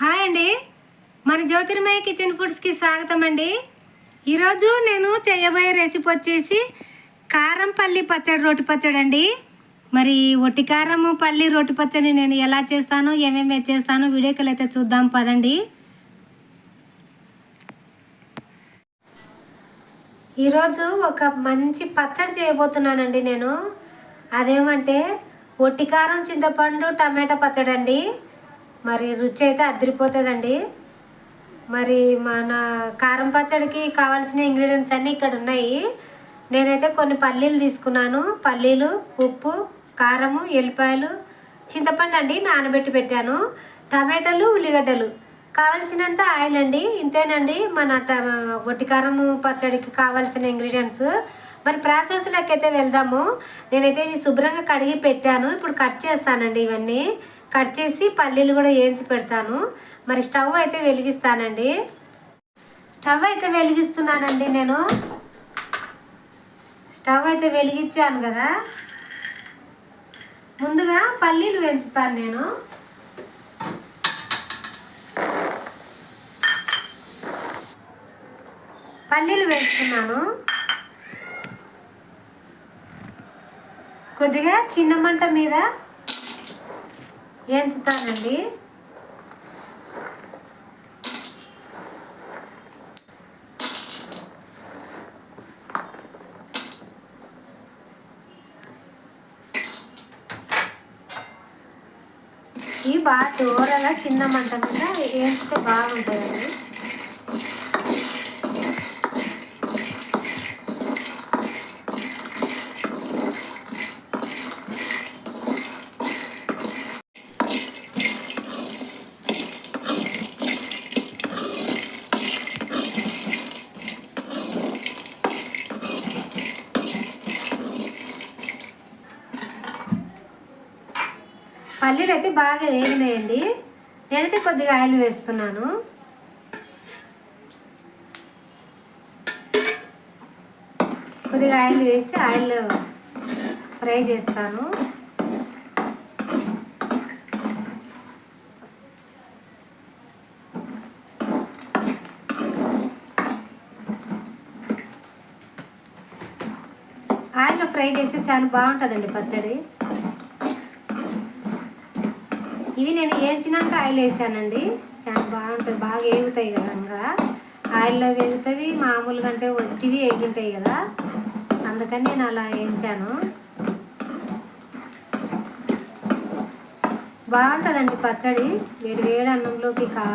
Hi అండి. మన జ్యోతిర్మయ kitchen ఫుడ్స్కి స్వాగతం అండి ఈరోజు నేను చేయబోయే రెసిపీ వచ్చేసి కారం పల్లి పచ్చడి రోటి పచ్చడి అండి. మరి ఒట్టి కారము పల్లి రోటి పచ్చడి నేను ఎలా చేస్తానో ఏమేమి చేస్తానో వీడియోకి అయితే చూద్దాం పదండి. ఈరోజు ఒక మంచి పచ్చడి చేయబోతున్నానండి నేను. అదేమంటే ఒట్టి కారం చింతపండు టమాటా పచ్చడి అండి మరి రుచి అయితే అదిరిపోతుందండి. మరి మన కారం పచ్చడికి కావాల్సిన ఇంగ్రీడియంట్స్ అన్నీ ఇక్కడ ఉన్నాయి. నేనైతే కొన్ని పల్లీలు తీసుకున్నాను. పల్లీలు ఉప్పు కారము ఎల్లిపాయలు చింతపండు అండి నానబెట్టి పెట్టాను. టమాటాలు ఉల్లిగడ్డలు. కావలసినంత ఆయిల్ అండి. ఇంతేనండి మన ట వట్టి కారము పచ్చడికి కావాల్సిన ఇంగ్రీడియంట్స్. మరి ప్రాసెస్లోకి అయితే వెళ్దాము. నేనైతే ఇవి శుభ్రంగా కడిగి పెట్టాను. ఇప్పుడు కట్ చేస్తానండి ఇవన్నీ. కట్ చేసి పల్లీలు కూడా వేయించి పెడతాను. మరి స్టవ్ అయితే వెలిగిస్తానండి. స్టవ్ అయితే వెలిగిస్తున్నానండి నేను. స్టవ్ అయితే వెలిగించాను కదా. ముందుగా పల్లీలు వేయించుతాను నేను. పల్లీలు వేసుకున్నాను కొద్దిగా చిన్న మంట మీద ఏంచుతానండి ఈ బాగా దూరంగా చిన్న మంట మీద ఏంచితే బాగుంటుందండి. పల్లీలు అయితే బాగా వేగినాయండి. నేనైతే కొద్దిగా ఆయిల్ వేస్తున్నాను. కొద్దిగా ఆయిల్ వేసి ఆయిల్ ఫ్రై చేస్తాను. ఆయిల్ ఫ్రై చేస్తే చాలా బాగుంటుందండి పచ్చడి. ఇవి నేను వేయించినాక ఆయిల్ వేసానండి. చాలా బాగుంటుంది. బాగా వేగుతాయి కదా ఇంకా ఆయిల్లో వేగుతాయి మామూలుగా అంటే ఒట్టివి వేగింటాయి కదా. అందుకని నేను అలా వేయించాను. బాగుంటుందండి పచ్చడి. వేడి వేడి అన్నంలోకి కా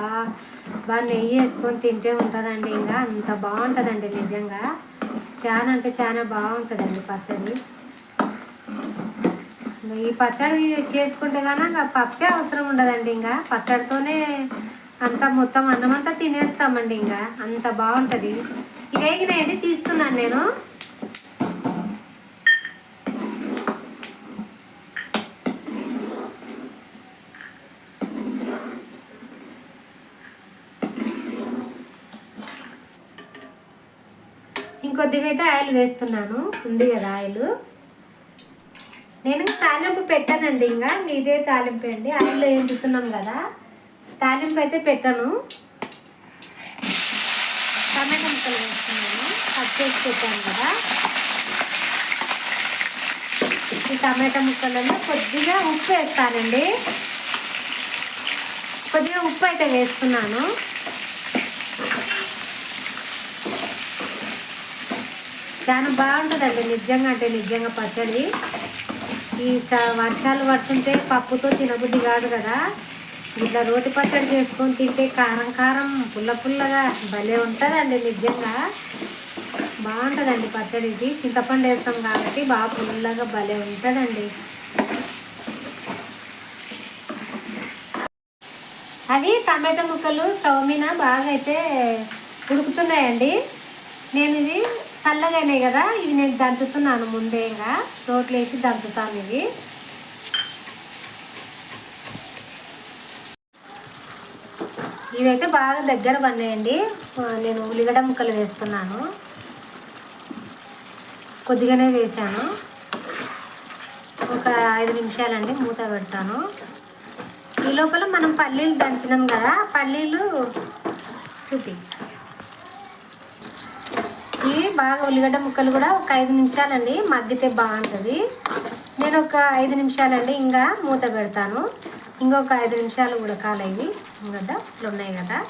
బాగా నెయ్యి వేసుకొని తింటే ఉంటుందండి ఇంకా. అంత బాగుంటుందండి నిజంగా. చాలా అంటే చాలా బాగుంటుందండి పచ్చడి. ఈ పచ్చడి చేసుకుంటే కానీ ఇంకా పప్పే అవసరం ఉండదండి ఇంకా. పచ్చడితోనే అంత మొత్తం అన్నం అంతా తినేస్తామండి ఇంకా. అంత బాగుంటుంది. వేగినాయండి తీస్తున్నాను నేను. ఇంకొద్దిగా అయితే ఆయిల్ వేస్తున్నాను. ఉంది కదా ఆయిల్. నేను తాలింపు పెట్టానండి ఇంకా ఇదే తాలింపు అండి. ఆయిల్లో వేయించుతున్నాం కదా తాలింపు అయితే పెట్టాను. టమాటా ముక్కలు వేస్తున్నాను. కట్ చేసి పెట్టాను కదా. ఈ టమాటా ముక్కలలో కొద్దిగా ఉప్పు వేస్తానండి. కొద్దిగా ఉప్పు అయితే వేస్తున్నాను. చాలా బాగుంటుందండి నిజంగా అంటే నిజంగా పచ్చడి. ఈ స- వర్షాలు పడుతుంటే పప్పుతో తినబుద్ధి కాదు కదా. ఇట్లా రోటి పచ్చడి చేసుకొని తింటే కారం కారం పుల్ల పుల్లగా భలే ఉంటుందండి నిజంగా. బాగుంటుందండి పచ్చడి ఇది. చింతపండు వేస్తాం కాబట్టి బాగా పుల్లగా భలే ఉంటుందండి. అవి టమాటా ముక్కలు స్టవ్ మీద బాగా అయితే ఉడుకుతున్నాయండి. నేను ఇది చల్లగానే కదా ఇవి నేను దంచుతున్నాను ముందే ఇంకా రోట్లో వేసి దంచుతాను ఇవి. ఇవైతే బాగా దగ్గర పడినాయండి. నేను ఉల్లిగడ్డ ముక్కలు వేస్తున్నాను. కొద్దిగానే వేసాను. ఒక ఐదు నిమిషాలండి మూత పెడతాను. ఈ లోపల మనం పల్లీలు దంచినాం కదా పల్లీలు చూపి. ఇవి బాగా ఉల్లిగడ్డ ముక్కలు కూడా ఒక ఐదు నిమిషాలండి మగ్గితే బాగుంటుంది. నేను ఒక ఐదు నిమిషాలండి ఇంకా మూత పెడతాను. ఇంకొక ఐదు నిమిషాలు ఉడకాలి ఇవి కదా ఇట్లా ఉన్నాయి కదా.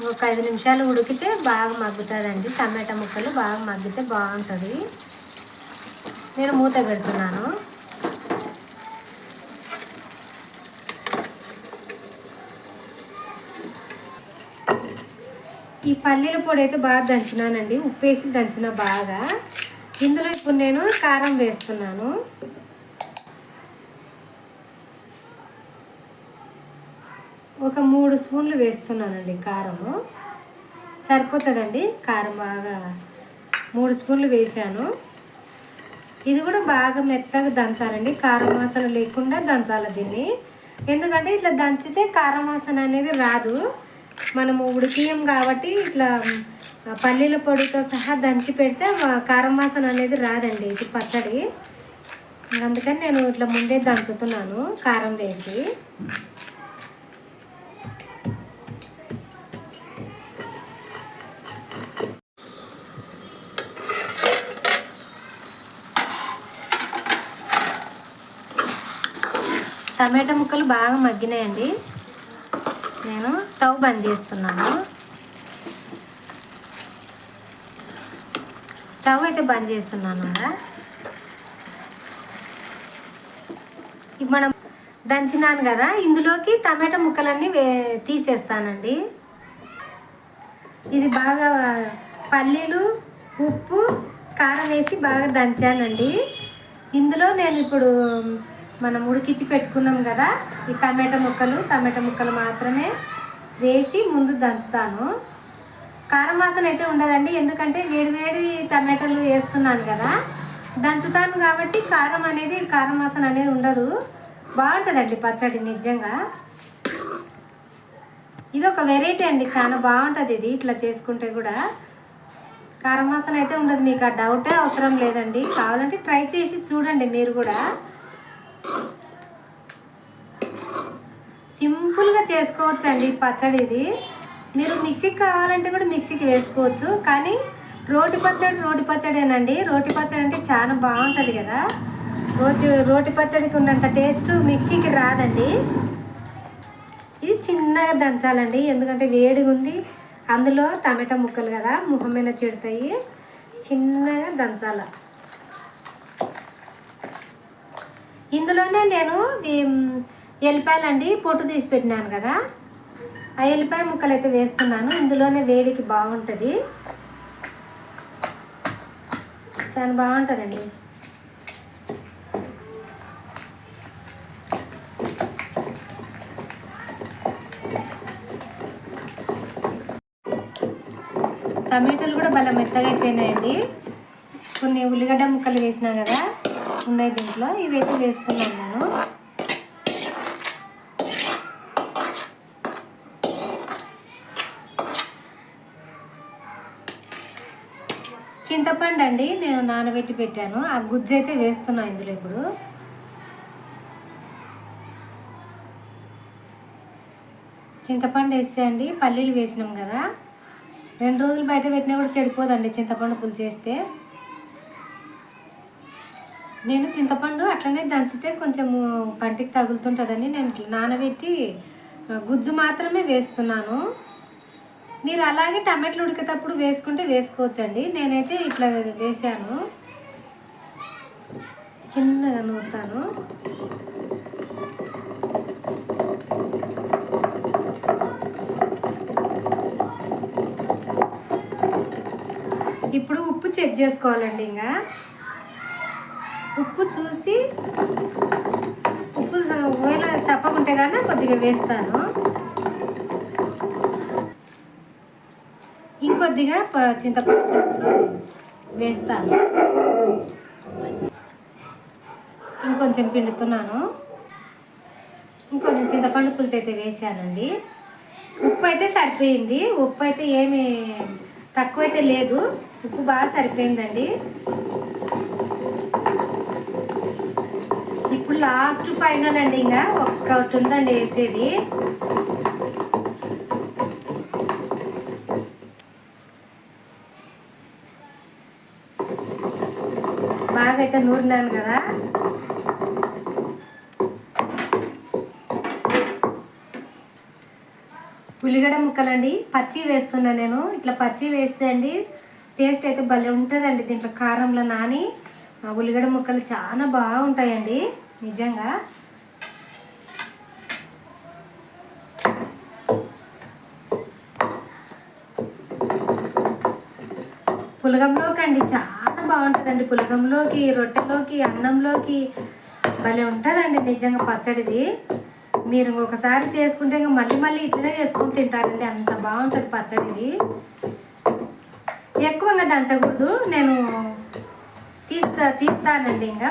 ఇంకొక ఐదు నిమిషాలు ఉడికితే బాగా మగ్గుతుందండి. టమాటా ముక్కలు బాగా మగ్గితే బాగుంటుంది. నేను మూత పెడుతున్నాను. ఈ పల్లీల పొడి అయితే బాగా దంచినానండి. ఉప్పు వేసి దంచిన బాగా. ఇందులో ఇప్పుడు నేను కారం వేస్తున్నాను. ఒక మూడు స్పూన్లు వేస్తున్నానండి కారము. సరిపోతుందండి? కారం బాగా మూడు స్పూన్లు వేసాను. ఇది కూడా బాగా మెత్తగా దంచాలండి. కారం వాసన లేకుండా దంచాలి దీన్ని. ఎందుకంటే ఇట్లా దంచితే కారం వాసన అనేది రాదు. మనము ఉడికియం కాబట్టి ఇట్లా పల్లీల పొడితో సహా దంచి పెడితే కారం వాసన అనేది రాదండి ఇది పచ్చడి. అందుకని నేను ఇట్లా ముందే దంచుతున్నాను కారం వేసి. టమాటా ముక్కలు బాగా మగ్గినాయండి. నేను స్టవ్ బంద్ చేస్తున్నాను. స్టవ్ అయితే బంద్ చేస్తున్నాను ఇప్పుడు మనం దంచినాను కదా ఇందులోకి టమాటా ముక్కలన్నీ వే తీసేస్తానండి. ఇది బాగా పల్లీలు ఉప్పు కారం వేసి బాగా దంచానండి. ఇందులో నేను ఇప్పుడు మనం ఉడికించి పెట్టుకున్నాం కదా ఈ టమాటా ముక్కలు టమాటా ముక్కలు మాత్రమే వేసి ముందు దంచుతాను. కారం వాసన అయితే ఉండదండి ఎందుకంటే వేడివేడి టమాటాలు వేస్తున్నాను కదా. దంచుతాను కాబట్టి కారం అనేది కారం వాసన అనేది ఉండదు. బాగుంటుందండి పచ్చడి నిజంగా. ఇది ఒక వెరైటీ అండి చాలా బాగుంటుంది ఇది ఇట్లా చేసుకుంటే కూడా. కారం వాసన అయితే ఉండదు మీకు ఆ డౌటే అవసరం లేదండి. కావాలంటే ట్రై చేసి చూడండి మీరు కూడా. సింపుల్గా చేసుకోవచ్చు అండి పచ్చడి ఇది. మీరు మిక్సీకి కావాలంటే కూడా మిక్సీకి వేసుకోవచ్చు. కానీ రోటి పచ్చడి రోటి పచ్చడేనండి. రోటి పచ్చడి అంటే చాలా బాగుంటుంది కదా. రోజు రోటి పచ్చడికి ఉన్నంత టేస్ట్ మిక్సీకి రాదండి. ఇది చిన్నగా దంచాలండి. ఎందుకంటే వేడిగా ఉంది అందులో టమాటా ముక్కలు కదా ముఖం మీద చెడతాయి చిన్నగా దంచాల. ఇందులోనే నేను ఎల్లిపాయలండి పొట్టు తీసి పెట్టినాను కదా. ఆ ఎల్లిపాయ ముక్కలు అయితే వేస్తున్నాను. ఇందులోనే వేడికి బాగుంటుంది. చాలా బాగుంటుందండి. టమాటాలు కూడా భలే మెత్తగా అయిపోయినాయండి. కొన్ని ఉల్లిగడ్డ ముక్కలు వేసినా కదా. ఉన్నాయి దీంట్లో ఇవైతే వేస్తున్నాను నేను. చింతపండు అండి నేను నానబెట్టి పెట్టాను. ఆ గుజ్జు అయితే వేస్తున్నా ఇందులో ఇప్పుడు. చింతపండు వేస్తే అండి పల్లీలు వేసినాం కదా. రెండు రోజులు బయట పెట్టినా కూడా చెడిపోదండి చింతపండు పులుసు చేస్తే నేను చింతపండు అట్లనే దంచితే కొంచెము పంటికి తగులుతుంటుందని నేను ఇట్లా నానబెట్టి గుజ్జు మాత్రమే వేస్తున్నాను. మీరు అలాగే టమాటాలు ఉడికేటప్పుడు వేసుకుంటే వేసుకోవచ్చండి. నేనైతే ఇట్లా వేసాను. చిన్నగా నూరుతాను. ఇప్పుడు ఉప్పు చెక్ చేసుకోవాలండి ఇంకా. ఉప్పు చూసి ఉప్పు ఒకవేళ చెప్పకుంటే కానీ కొద్దిగా వేస్తాను. ఇంకొద్దిగా చింతపండు పులుసు వేస్తాను. ఇంకొంచెం పిండుతున్నాను. ఇంకొంచెం చింతపండు పులుసు అయితే వేసానండి. ఉప్పు అయితే సరిపోయింది. ఉప్పు అయితే ఏమి తక్కువ అయితే లేదు. ఉప్పు బాగా సరిపోయిందండి. లాస్ట్ ఫైనల్ అండి ఇంకా ఒక్కటి ఉందండి వేసేది. బాగా అయితే నూరినాను కదా? ఉల్లిగడ్డ ముక్కలండి. పచ్చి వేస్తున్నా నేను. ఇట్లా పచ్చి వేస్తే అండి టేస్ట్ అయితే భలే ఉంటుందండి. దీంట్లో కారంలో నాని. ఆ ఉల్లిగడ్డ ముక్కలు చాలా బాగుంటాయండి. నిజంగా? పులగంలోకి అండి చాలా బాగుంటుందండి. పులగంలోకి రొట్టెలోకి అన్నంలోకి భలే ఉంటుందండి నిజంగా పచ్చడిది. మీరు ఒకసారి చేసుకుంటే ఇంకా మళ్ళీ మళ్ళీ ఇట్లనే చేసుకుని తింటారండి. అంత బాగుంటుంది పచ్చడిది. ఎక్కువగా దంచకూడదు. నేను తీస్తా తీస్తానండి ఇంకా.